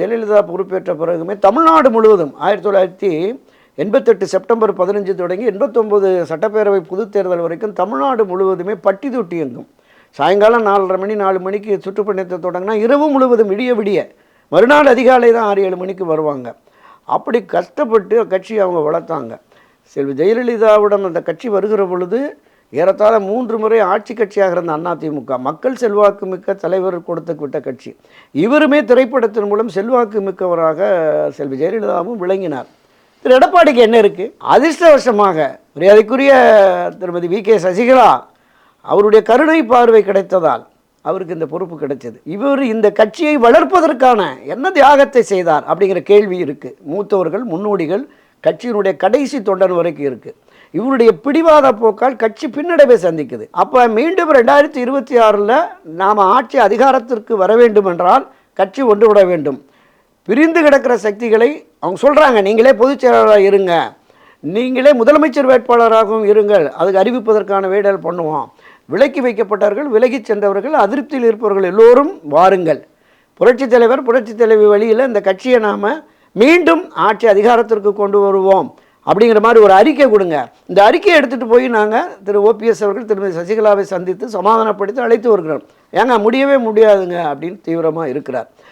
ஜெயலலிதா பொறுப்பேற்ற பிறகுமே தமிழ்நாடு முழுவதும் ஆயிரத்தி தொள்ளாயிரத்தி எண்பத்தெட்டு செப்டம்பர் பதினஞ்சு தொடங்கி எண்பத்தொம்போது சட்டப்பேரவை பொதுத் தேர்தல் வரைக்கும் தமிழ்நாடு முழுவதுமே பட்டி தொட்டி எங்கும். சாயங்காலம் நாலரை மணி நாலு மணிக்கு சுற்றுப்பயணத்தை தொடங்கினா இரவு முழுவதும் விடிய விடிய மறுநாள் அதிகாலை தான் ஆறு ஏழு மணிக்கு வருவாங்க. அப்படி கஷ்டப்பட்டு கட்சி அவங்க வளர்த்தாங்க. செல்வி ஜெயலலிதாவுடன் அந்த கட்சி வருகிற பொழுது ஏறத்தாழ மூன்று முறை ஆட்சி கட்சியாக இருந்த அதிமுக மக்கள் செல்வாக்கு மிக்க தலைவர் கொடுத்து விட்ட கட்சி. இவருமே திரைப்படத்தின் மூலம் செல்வாக்கு மிக்கவராக செல்வி ஜெயலலிதாவும் விளங்கினார். திரு எடப்பாடிக்கு என்ன இருக்குது அதிர்ஷ்டவசமாக மரியாதைக்குரிய திருமதி வி கே சசிகலா அவருடைய கருணை பார்வை கிடைத்ததால் அவருக்கு இந்த பொறுப்பு கிடைச்சது. இவர் இந்த கட்சியை வளர்ப்பதற்கான என்ன தியாகத்தை செய்தார் அப்படிங்கிற கேள்வி இருக்குது மூத்தவர்கள் முன்னோடிகள் கட்சியினுடைய கடைசி தொண்டன் வரைக்கும் இருக்குது இவருடைய பிடிவாத போக்கால் கட்சி பின்னடைவை சந்திக்குது. அப்போ மீண்டும் ரெண்டாயிரத்தி இருபத்தி ஆறில் நாம் ஆட்சி அதிகாரத்திற்கு வர வேண்டும் என்றால் கட்சி ஒன்று விட வேண்டும். பிரிந்து கிடக்கிற சக்திகளை அவங்க சொல்கிறாங்க நீங்களே பொதுச் செயலாளராக இருங்க. நீங்களே முதலமைச்சர் வேட்பாளராகவும் இருங்கள். அதுக்கு அறிவிப்பதற்கான வேடல் பண்ணுவோம். விலக்கி வைக்கப்பட்டவர்கள் விலகிச் சென்றவர்கள் அதிருப்தியில் இருப்பவர்கள் எல்லோரும் வாருங்கள். புரட்சித் தலைவர் புரட்சித் தலைவி வழியில் இந்த கட்சியை நாம் மீண்டும் ஆட்சி அதிகாரத்திற்கு கொண்டு வருவோம். அப்படிங்கிற மாதிரி ஒரு அறிக்கை கொடுங்க. இந்த அறிக்கையை எடுத்துகிட்டு போய் நாங்கள் திரு ஓபிஎஸ் அவர்கள் திருமதி சசிகலாவை சந்தித்து சமாதானப்படுத்தி அழைத்து வருகிறோம். ஏங்க முடியவே முடியாதுங்க அப்படின்னு தீவிரமாக இருக்கிறார்.